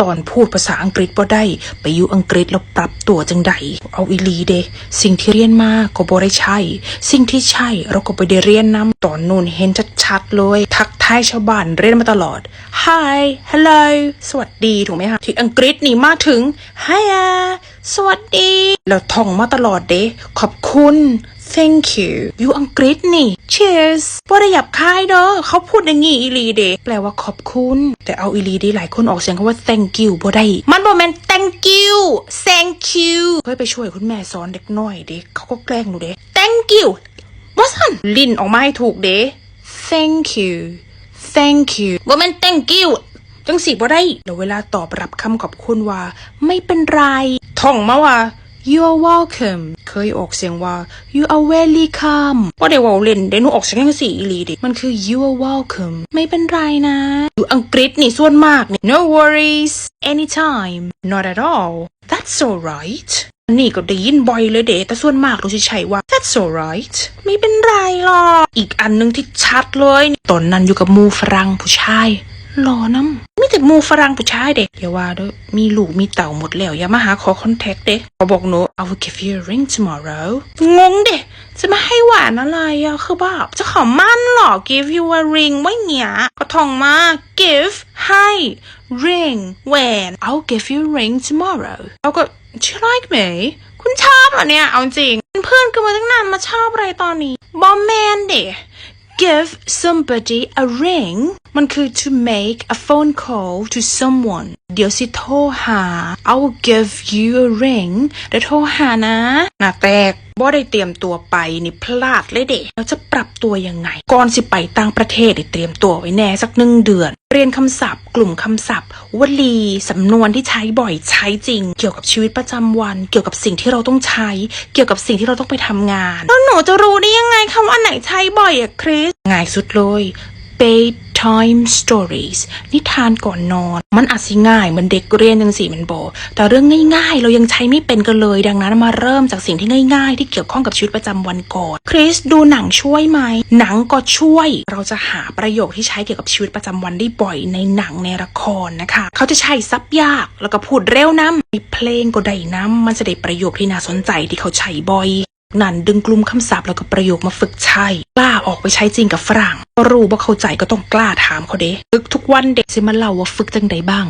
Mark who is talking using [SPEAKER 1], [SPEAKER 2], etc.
[SPEAKER 1] ตอนพูดภาษาอังกฤษบ่ได้ ไปอยู่อังกฤษแล้วปรับตัวจังใดเอาอีลีเดสิ่งที่เรียนมาก็บ่ได้ใช่ สิ่งที่ใช่เราก็ไปได้เรียนนำตอนนู่นเห็นชัดๆเลยทัก ทายชาวบ้านเรียนมาตลอด Hi Hello สวัสดีถูกไหมคะที่อังกฤษนี่มาถึง Hiya สวัสดีแล้วท่องมาตลอดเด้ขอบคุณ thank you อยู่อังกฤษนี่ cheers บ่ได้หยับคายเด้อเขาพูดอย่างงี้อีลีเดแปลว่าขอบคุณ แต่เอาอีลีเดหลายคนออกเสียงคำว่า thank you บ่ได้ มันบ่แม่น thank you thank you เคยไปช่วยคุณแม่สอนเด็กน้อยเด็กเขาก็แกล้งหนูเด้ thank you ว่าสันลิ้นออกมาให้ถูกเด้ thank you thank you บ่แม่น thank you จังสิบ่ได้แล้วเวลาตอบรับคำขอบคุณว่า ไม่เป็นไร ท่องมาว่า you are welcome เคยออกเสียงว่า you are welcome ว่าได้เว่าเล่นเดี๋ยวหนูออกเสียงยังสี่อีหลีดิมันคือ you are welcome ไม่เป็นไรนะ อยู่อังกฤษนี่ส่วนมากนี่ no worries anytime not at all that's alright นี่ก็ได้ยินบ่อยเลยเดแต่ส่วนมากราจะใช้ว่า that's alright ไม่เป็นไรหรอก อีกอันหนึงที่ชัดเลยตอนนั้นอยู่กับมูฝรั่งผู้ชายหล่อน้ำมีแต่มูฝรั่งผู้ชายเด็กอย่าว่าเด้อมีลูกมีเต่าหมดแล้ว อย่ามาหาขอคอนแทคเด็กขาบอกหนู I will give you a ring tomorrow งงเด็จะมาให้หวานอะไรอะคือแบบจะขอมั่นหรอ give you a ring ว่าเงี้ยก็ท่องมา give ให้ ring แหวน I'll give you ring tomorrow เขาก็ do you like me คุณชอบเหรอเนี่ย เอาจริงเป็นเพื่อนกันมาตั้งนานมาชอบอะไรตอนนี้บอมแมนเด็ give somebody a ring มันคือ to make a phone call to someone เดี๋ยวสิโทรหา I will give you a ring เดี๋ยวโทรหานะหน้าแตก บ่ได้เตรียมตัวไปนี่พลาดเลยเด็แล้วจะปรับตัวยังไง ก่อนสิไปต่างประเทศเตรียมตัวไว้แน่สักหนึ่งเดือน เรียนคำศัพท์ กลุ่มคำศัพท์ วลี สำนวนที่ใช้บ่อยใช้จริง เกี่ยวกับชีวิตประจำวัน เกี่ยวกับสิ่งที่เราต้องใช้ เกี่ยวกับสิ่งที่เราต้องไปทำงาน แล้วหนูจะรู้ได้ยังไงคำว่าอันไหนใช้บ่อยอะคริสง่ายสุดเลย bedtime stories นิทานก่อนนอน มันอาจสิง่ายเหมือนเด็กเรียนจังสิมันโบ แต่เรื่องง่ายๆ เรายังใช้ไม่เป็นกันเลย ดังนั้นมาเริ่มจากสิ่งที่ง่ายๆ ที่เกี่ยวข้องกับชีวิตประจำวันก่อน คริสดูหนังช่วยไหม หนังก็ช่วย เราจะหาประโยคที่ใช้เกี่ยวกับชีวิตประจำวันได้บ่อยในหนังในละครนะคะ เขาจะใช้ซับยากแล้วก็พูดเร็วน้ำในเพลงก็ได้น้ำมันจะได้ประโยคที่น่าสนใจที่เขาใช้บ่อยนั่นดึงกลุ่มคำศัพท์แล้วก็ประโยคมาฝึกใช้กล้าออกไปใช้จริงกับฝรั่ง รู้ว่าเข้าใจก็ต้องกล้าถามเขาเด้ฝึกทุกวันเด็กสิมาเล่าว่าฝึกจังใดบ้าง